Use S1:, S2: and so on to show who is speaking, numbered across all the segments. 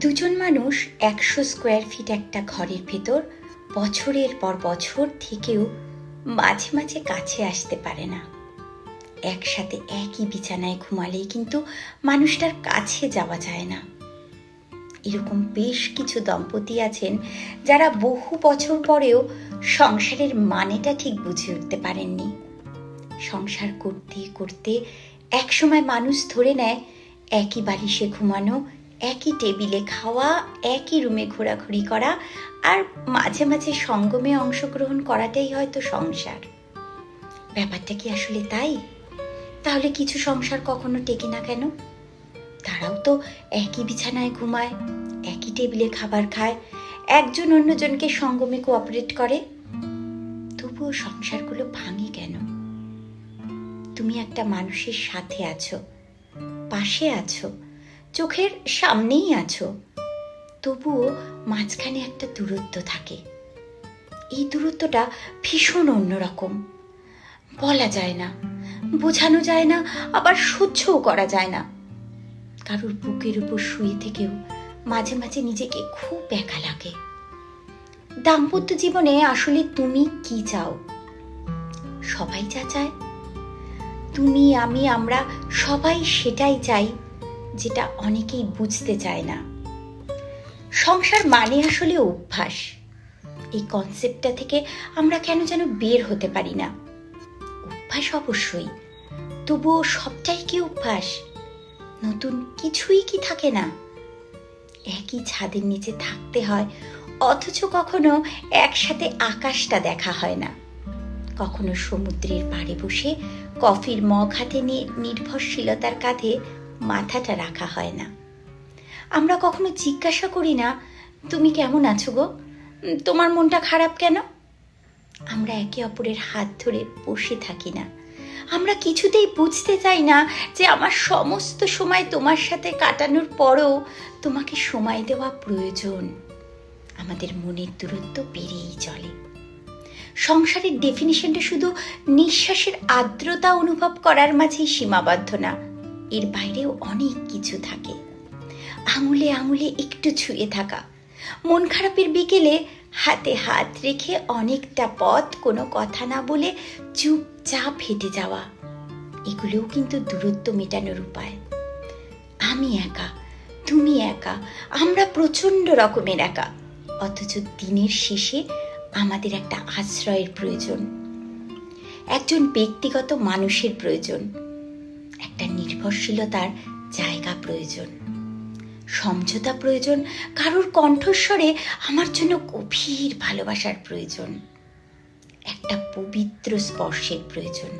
S1: দুজন মানুষ একশো স্কোয়ার ফিট একটা ঘরের ভেতর বছরের পর বছর থেকেও মাঝে মাঝে কাছে আসতে পারে না। একসাথে একই বিছানায় ঘুমালেই কিন্তু মানুষটার কাছে যাওয়া যায় না। এরকম বেশ কিছু দম্পতি আছেন যারা বহু বছর পরেও সংসারের মানেটা ঠিক বুঝে উঠতে পারেননি। সংসার করতে করতে একসময় মানুষ ধরে নেয়, একই বালিশে ঘুমানো একই টেবিলে খাওয়া, একই রুমে ঘোরাঘুরি করা আর মাঝে মাঝে সঙ্গমে অংশগ্রহণ করাটাই হয়তো সংসার। ব্যাপারটা কি আসলে তাই? তাহলে কিছু সংসার কখনো টেকে না কেন? তারাও তো একই বিছানায় ঘুমায়, একই টেবিলে খাবার খায়, একজন অন্যজনকে সঙ্গমে কোঅপারেট করে। তবুও সংসারগুলো ভাঙে কেন? তুমি একটা মানুষের সাথে আছো, পাশে আছো চোখের সামনেই আছো। তবুও মাঝখানে একটা দূরত্ব থাকে। এই দূরত্বটা ভীষণ অন্যরকম। বলা যায় না, বোঝানো যায় না, আবার সহ্যও করা যায় না। কারোর বুকের উপর শুয়ে থেকেও মাঝে মাঝে নিজেকে খুব একা লাগে। দাম্পত্য জীবনে আসলে তুমি কি চাও? সবাই যা চায়। তুমি, আমি, আমরা সবাই সেটাই চাই যেটা অনেকেই বুঝতে চায় না। সংসার মানে আসলে অভ্যাস। এই কনসেপ্টটা থেকে আমরা কেন যেন বের হতে পারি না। অভ্যাস অবশ্যই, তবুও সবটাই কি অভ্যাস? নতুন কিছুই কি থাকে না? একই ছাদের নিচে থাকতে হয়, অথচ কখনো একসাথে আকাশটা দেখা হয় না। কখনো সমুদ্রের পাড়ে বসে কফির মগ হাতে নিয়ে নির্ভরশীলতার কাঁধে মাথাটা রাখা হয় না। আমরা কখনো জিজ্ঞাসা করি না, তুমি কেমন আছো গো? তোমার মনটা খারাপ কেন? আমরা একে অপরের হাত ধরে বসে থাকি না। আমরা কিছুতেই বুঝতে চাই না যে আমার সমস্ত সময় তোমার সাথে কাটানোর পরও তোমাকে সময় দেওয়া প্রয়োজন। আমাদের মনের দূরত্ব বেড়েই চলে। সংসারের ডেফিনিশনটা শুধু নিঃশ্বাসের আর্দ্রতা অনুভব করার মাঝেই সীমাবদ্ধ না। এর বাইরেও অনেক কিছু থাকে। আঙুলে আঙুলে একটু ছুঁয়ে থাকা। মন খারাপের বিকেলে হাতে হাত রেখে অনেকটা পথ কোনো কথা না বলে চুপচাপ হেঁটে যাওয়া। এগুলোও কিন্তু দূরত্ব মেটানোর উপায়। আমি একা, তুমি একা, আমরা প্রচণ্ড রকমের একা। অথচ দিনের শেষে আমাদের একটা আশ্রয়ের প্রয়োজন। একজন ব্যক্তিগত মানুষের প্রয়োজন। নির্ভরশীলতার জায়গা প্রয়োজন। সমঝোতা প্রয়োজন, কারোর কণ্ঠস্বরে আমার জন্য গভীর ভালোবাসার প্রয়োজন। একটা পবিত্র স্পর্শের প্রয়োজন।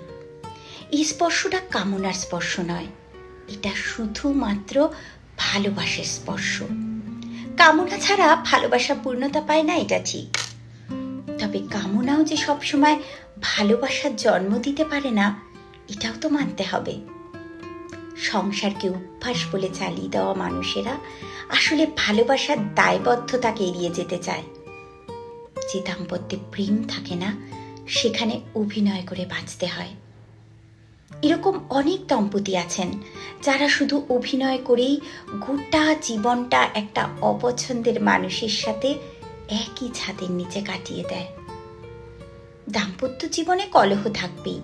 S1: এই স্পর্শটা কামনার স্পর্শ নয়, এটা শুধুমাত্র ভালোবাসার স্পর্শ। কামনা ছাড়া ভালোবাসা পূর্ণতা পায় না, এটা ঠিক। তবে কামনাও যে সবসময় ভালোবাসার জন্ম দিতে পারে না, এটাও তো মানতে হবে। সংসারকে অভ্যাস বলে চালিয়ে দেওয়া মানুষেরা আসলে ভালোবাসার দায়বদ্ধতাকে এড়িয়ে যেতে চায়। যে দাম্পত্যে প্রেম থাকে না, সেখানে অভিনয় করে বাঁচতে হয়। এরকম অনেক দম্পতি আছেন, যারা শুধু অভিনয় করেই গোটা জীবনটা একটা অপছন্দের মানুষের সাথে একই ছাদের নিচে কাটিয়ে দেয়। দাম্পত্য জীবনে কলহ থাকবেই।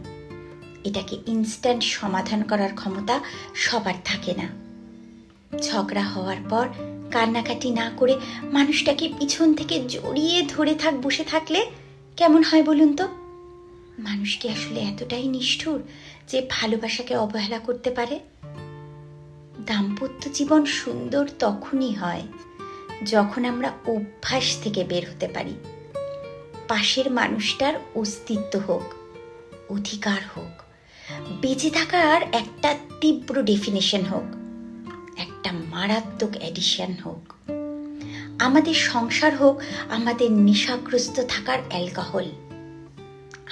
S1: এটাকে ইনস্ট্যান্ট সমাধান করার ক্ষমতা সবার থাকে না। ঝগড়া হওয়ার পর কান্নাকাটি না করে মানুষটাকে পিছন থেকে জড়িয়ে ধরে থাক, বসে থাকলে কেমন হয় বলুন তো? মানুষ কি আসলে এতটাই নিষ্ঠুর যে ভালোবাসাকে অবহেলা করতে পারে? দাম্পত্য জীবন সুন্দর তখনই হয় যখন আমরা অভ্যাস থেকে বের হতে পারি। পাশের মানুষটার অস্তিত্ব হোক, অধিকার হোক বেঁচে থাকার একটা তীব্র ডেফিনেশন হোক, একটা মারাত্মক অ্যাডিশন হোক। আমাদের সংসার হোক, আমাদের নেশাগ্রস্ত থাকার অ্যালকোহল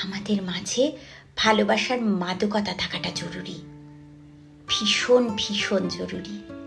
S1: আমাদের মাঝে ভালোবাসার মাদকতা থাকাটা জরুরি। ভীষণ ভীষণ জরুরি।